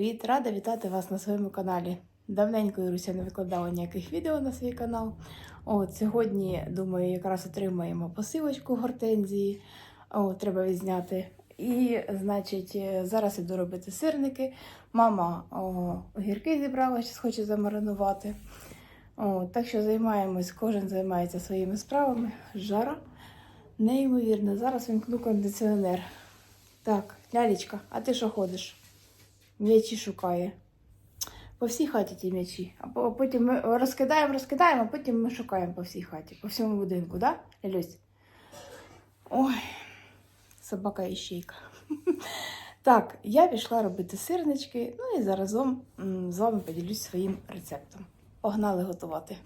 привіт! Рада вітати вас на своєму каналі. Давненько Іруся не викладала ніяких відео на свій канал. От сьогодні, думаю, якраз отримаємо посилочку гортензії. От, треба відзняти. І, значить, е, зараз іду робити сирники. Мама о, огірки зібрала, щось хоче замаринувати. О, так що займаємось, кожен займається своїми справами. Жара. Неймовірно, зараз вімкну кондиціонер. Так, лялечка, а ти що ходиш? М'ячі шукає. По всій хаті ті м'ячі. А потім ми розкидаємо, розкидаємо, а потім ми шукаємо по всій хаті, по всьому будинку, да, Лялюсь? Ой, собака і щейка. Так, я пішла робити сирнички, ну і заразом з вами поділюсь своїм рецептом. Погнали готувати.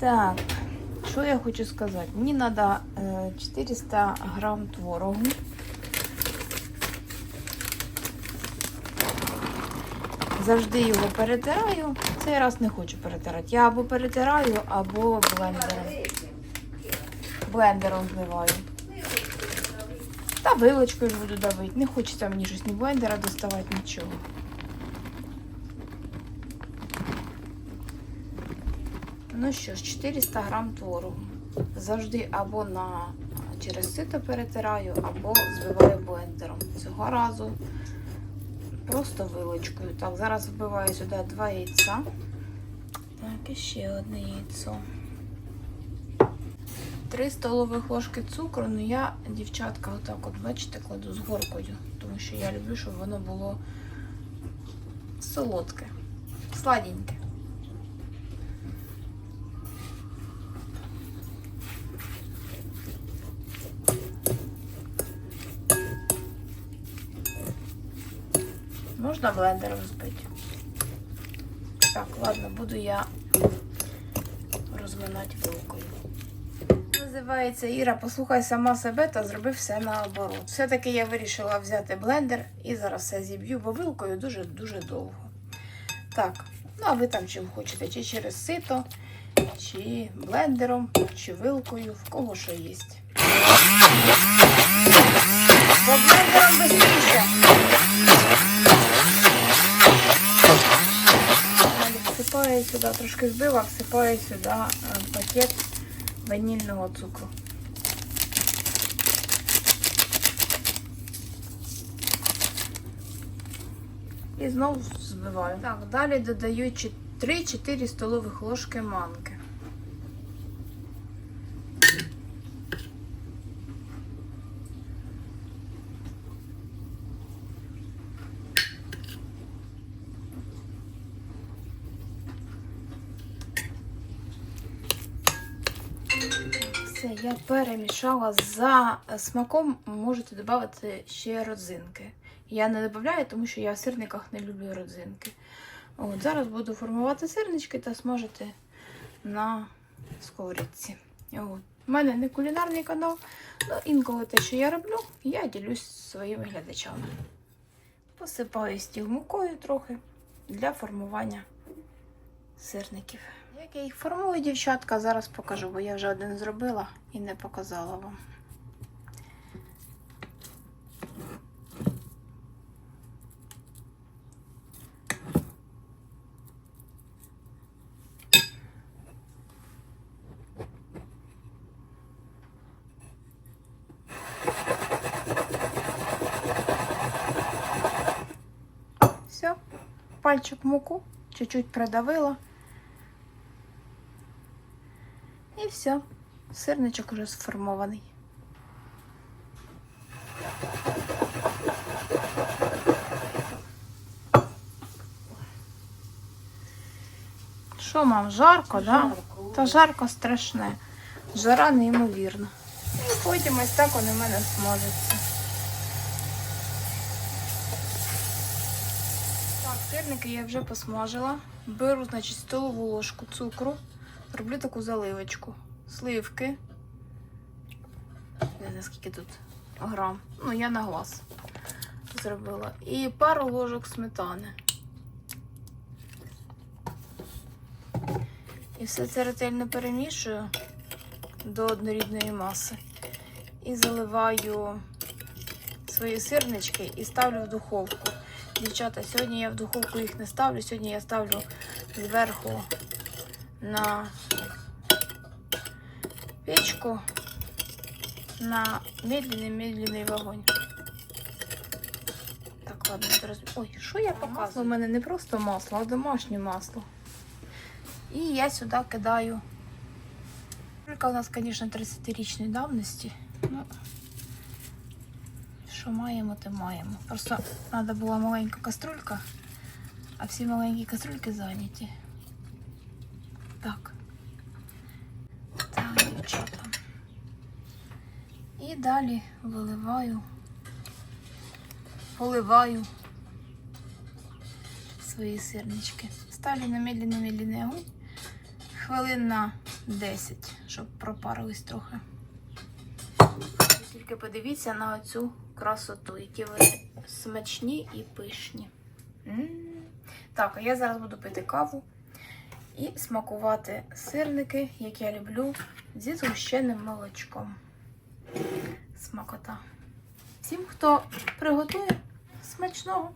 Так, що я хочу сказати? Мені треба 400 грам творогу. Завжди його перетираю. Цей раз не хочу перетирати. Я або перетираю, або блендером. Блендером зливаю. Та вилочкою буду давити. Не хочеться мені щось ні блендера доставати, нічого. Ну що ж, 400 грам творогу. Завжди або на через сито перетираю, або збиваю блендером. Цього разу просто вилочкою. Так, зараз вбиваю сюди два яйця. Так, і ще одне яйцо. Три столових ложки цукру, ну я, дівчатка, отак от, бачите, кладу з горкою, тому що я люблю, щоб воно було солодке, сладеньке. Можна блендером збити. Так, ладно, буду я розминати вилкою. Називається Іра, послухай сама себе та зроби все наоборот. Все-таки я вирішила взяти блендер і зараз все зіб'ю, бо вилкою дуже-дуже довго. Так, ну а ви там чим хочете, чи через сито, чи блендером, чи вилкою, в кого що є. Бо блендером швидше. Всипаю сюди, трошки збила, всипаю сюди е, пакет ванільного цукру. І знову збиваю. Так, далі додаю 3-4 столових ложки манки. Все, перемішала за смаком, можете додати ще родзинки. Я не додаю, тому що я в сирниках не люблю родзинки. От, зараз буду формувати сирнички та смажити на сковорідці. От. У мене не кулінарний канал, але інколи те, що я роблю, я ділюсь своїми глядачами. Посипаю стіл мукою трохи для формування сирників. Як я їх формую, дівчатка, зараз покажу, бо я вже один зробила і не показала вам. Все, пальчик муку, чуть-чуть придавила. І все, сирничок уже сформований. Що, мам, жарко, да? Та жарко страшне. Жара неймовірна. І потім ось так вони в мене смажаться. Так, сирники я вже посмажила. Беру, значить, столову ложку цукру. Роблю таку заливочку. Сливки. Не знаю, скільки тут грам. Ну, я на глаз зробила. І пару ложок сметани. І все це ретельно перемішую до однорідної маси. І заливаю свої сирнички і ставлю в духовку. Дівчата, сьогодні я в духовку їх не ставлю. Сьогодні я ставлю зверху на печку на медленний-медленний вогонь. Так, ладно, зараз. Ой, що я показую? У мене не просто масло, а домашнє масло. І я сюди кидаю. Кастрюлька у нас, звісно, 30-річної давності. Ну, що маємо, то маємо. Просто треба була маленька кастрюлька, а всі маленькі кастрюльки зайняті. Так. Так, дівчата. І далі виливаю, поливаю свої сирнички. Ставлю на медленний-медленний огонь. Хвилин на 10, щоб пропарились трохи. Тільки подивіться на оцю красоту, які вони смачні і пишні. М. Так, а я зараз буду пити каву і смакувати сирники, як я люблю, зі згущеним молочком. Смакота. Всім, хто приготує, смачного!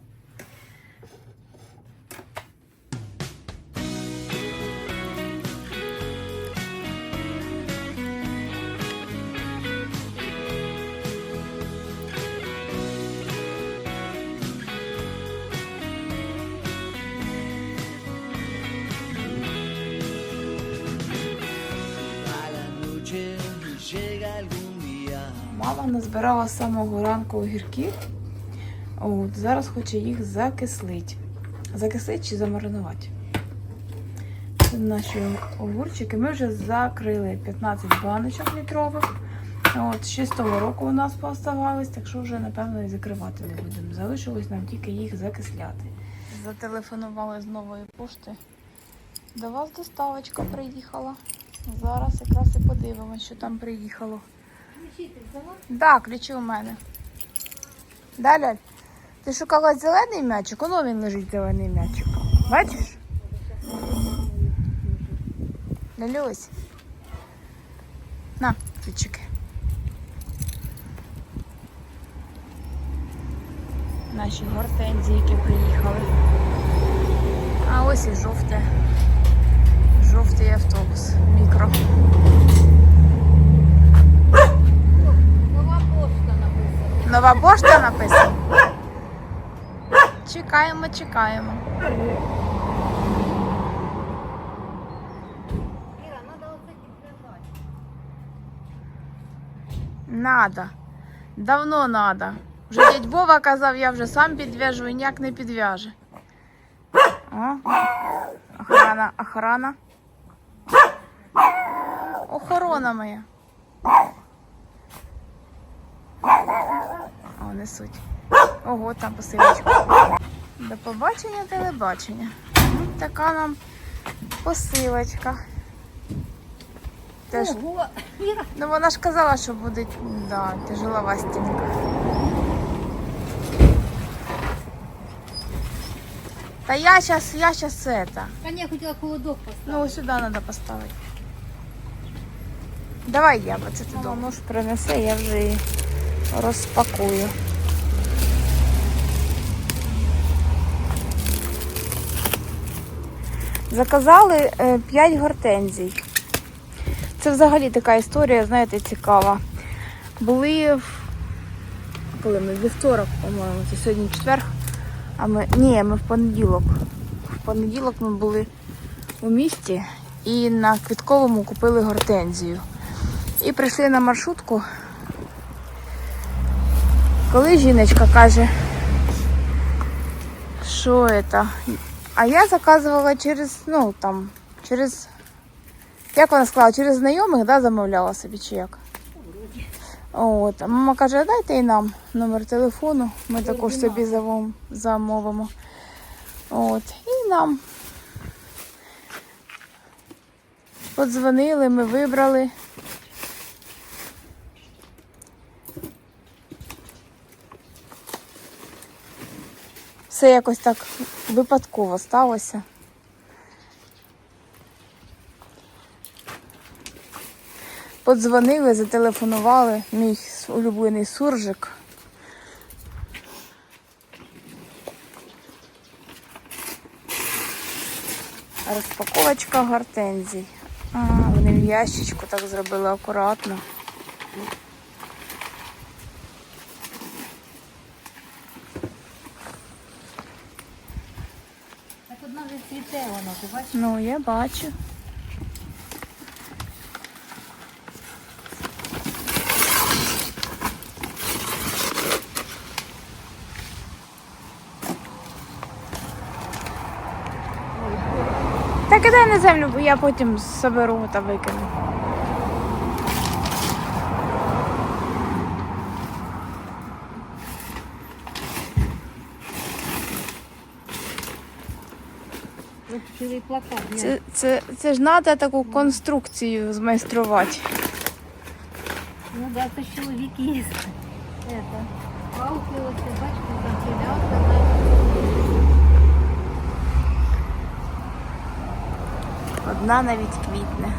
Мама назбирала з самого ранку огірків. От, зараз хоче їх закислити. Закислити чи замаринувати. Це наші огурчики. Ми вже закрили 15 баночок літрових. От, з 6 року у нас пооставались, так що вже, напевно, і закривати не будемо. Залишилось нам тільки їх закисляти. Зателефонували з нової пошти. До вас доставочка приїхала. Зараз якраз і подивимося, що там приїхало. Да, ключі у мене. Да, Ляль? Ти шукала зелений м'ячик? Воно він лежить зелений м'ячик. Бачиш? Лялюсь. На, ключики. Наші гортензії, які приїхали. А ось і жовте. Жовтий автобус. Мікро. Нова пошта написана. Нова пошта написана. Чекаємо, чекаємо. Надо. Давно надо. Вже дядь Вова казав, я вже сам підв'яжу і ніяк не підв'яже. О, охрана, охрана. Охорона моя. Несуть. Ого, там посилочка. До побачення, телебачення. Ну, Така нам посилочка. Теж Ого, Ну вона ж казала, що буде да, тяжелова стінка. Та я сейчас, я сейчас это. а не, я хотіла холодок поставити. Ну, сюди треба поставити. Давай я, бо це ти дома. Мама ж принесе, я вже її розпакую. Заказали 5 гортензій. Це взагалі така історія, знаєте, цікава. Були коли ми вівторок, по-моєму, це сьогодні четвер. А ми. Ні, ми в понеділок. В понеділок ми були у місті і на квітковому купили гортензію. І прийшли на маршрутку. Коли жіночка каже, що це? А я заказувала через, ну там, через, як вона сказала, через знайомих, да, замовляла собі чи як. От. А мама каже, дайте і нам номер телефону, ми також собі замов- замовимо. От. І нам подзвонили, ми вибрали. Все якось так випадково сталося. Подзвонили, зателефонували мій улюблений суржик. Розпаковочка гортензій. А, Вони в ящичку так зробили акуратно. Ну, я бачу. Та кидай на землю, бо я потім соберу та викину. Цілий плакат. Це, це, це ж треба таку конструкцію змайструвати. Ну да, це ж чоловік є. Палки ось, бачите, там Одна навіть квітне.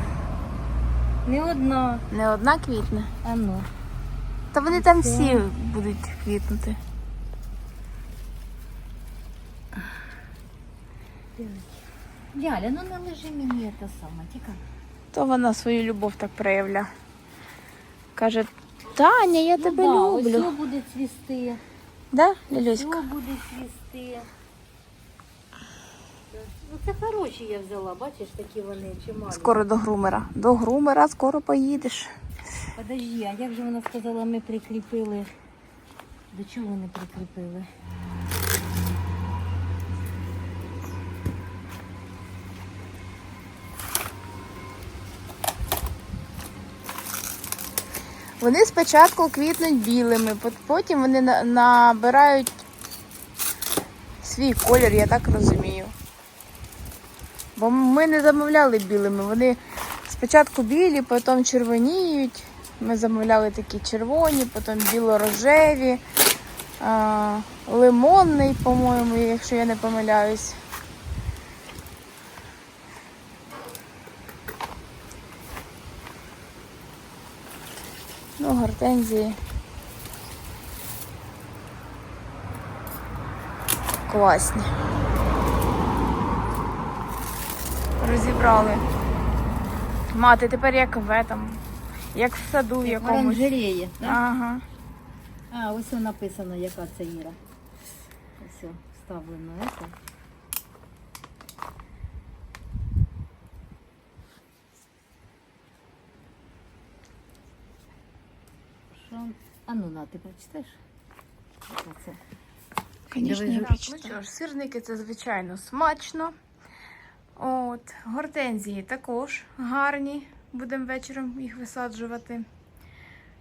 Не одна. Не одна квітне. А ну. Та вони там всі будуть квітнути. Яля, ну не лежи мені це саме, тікай. То вона свою любов так проявля. Каже, Таня, я тебе ну, да, люблю. Ось буде цвісти. Да, Лілюська? буде цвісти. Ну це хороші я взяла, бачиш, такі вони чималі. Скоро до грумера. До грумера скоро поїдеш. Подожди, а як же вона сказала, ми прикріпили? До чого вони прикріпили? Вони спочатку квітнуть білими, потім вони набирають свій колір, я так розумію. Бо ми не замовляли білими. Вони спочатку білі, потім червоніють. Ми замовляли такі червоні, потім біло-рожеві, лимонний, по-моєму, якщо я не помиляюсь. Ну, гортензії. Класні. Розібрали. Мати, тепер як в этом, як в саду в Як якомусь. оранжереї, так? Ага. А, ось написано, яка це Іра. Ось вставлено. Это. А ну на, ти прочитаєш? Звісно, так. жовтий. Ну що ж, сирники це звичайно смачно. От, гортензії також гарні. Будемо вечором їх висаджувати.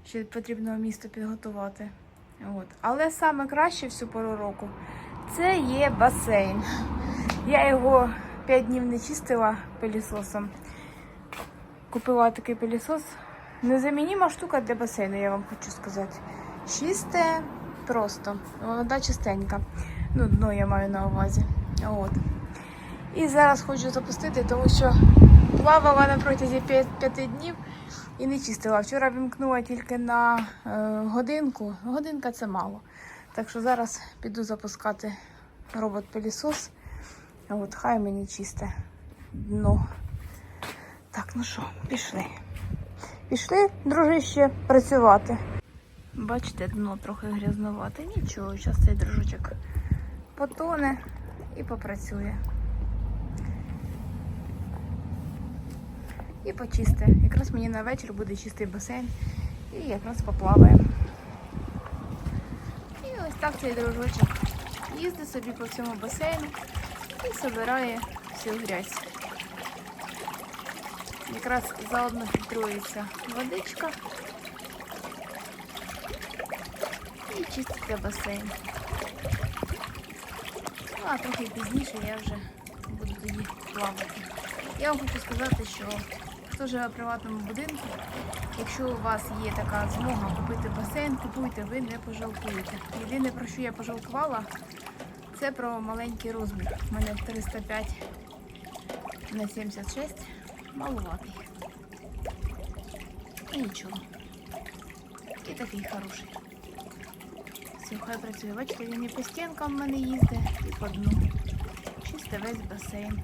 Ще потрібно місто підготувати. От. Але саме краще всю пору року це є басейн. Я його 5 днів не чистила пилісосом. Купила такий пилісос. Незамініма штука для басейну, я вам хочу сказати. Чисте просто. Вода чистенька. Ну, дно я маю на увазі. От. І зараз хочу запустити, тому що плавала на протязі 5, днів і не чистила. Вчора вімкнула тільки на е, годинку. Годинка це мало. Так що зараз піду запускати робот-пилісос. От, хай мені чисте дно. Так, ну що, пішли. Пішли, дружище, працювати. Бачите, дно трохи грязнувате. Нічого, зараз цей дружочок потоне і попрацює. І почисте. Якраз мені на вечір буде чистий басейн і якраз поплаваємо. І ось так цей дружочок їздить собі по всьому басейну і збирає всю грязь. Якраз заодно фільтрується водичка і чиститься басейн. Ну, а трохи пізніше я вже буду тоді плавати. Я вам хочу сказати, що хто живе в приватному будинку, якщо у вас є така змога купити басейн, купуйте, ви не пожалкуєте. Єдине, про що я пожалкувала, це про маленький розмір. У мене 305 на 76 малуватий. І Нічого. І такий хороший. Все, хай працює. Бачите, він і по стінкам в мене їздить, і по дну. Чисте весь басейн.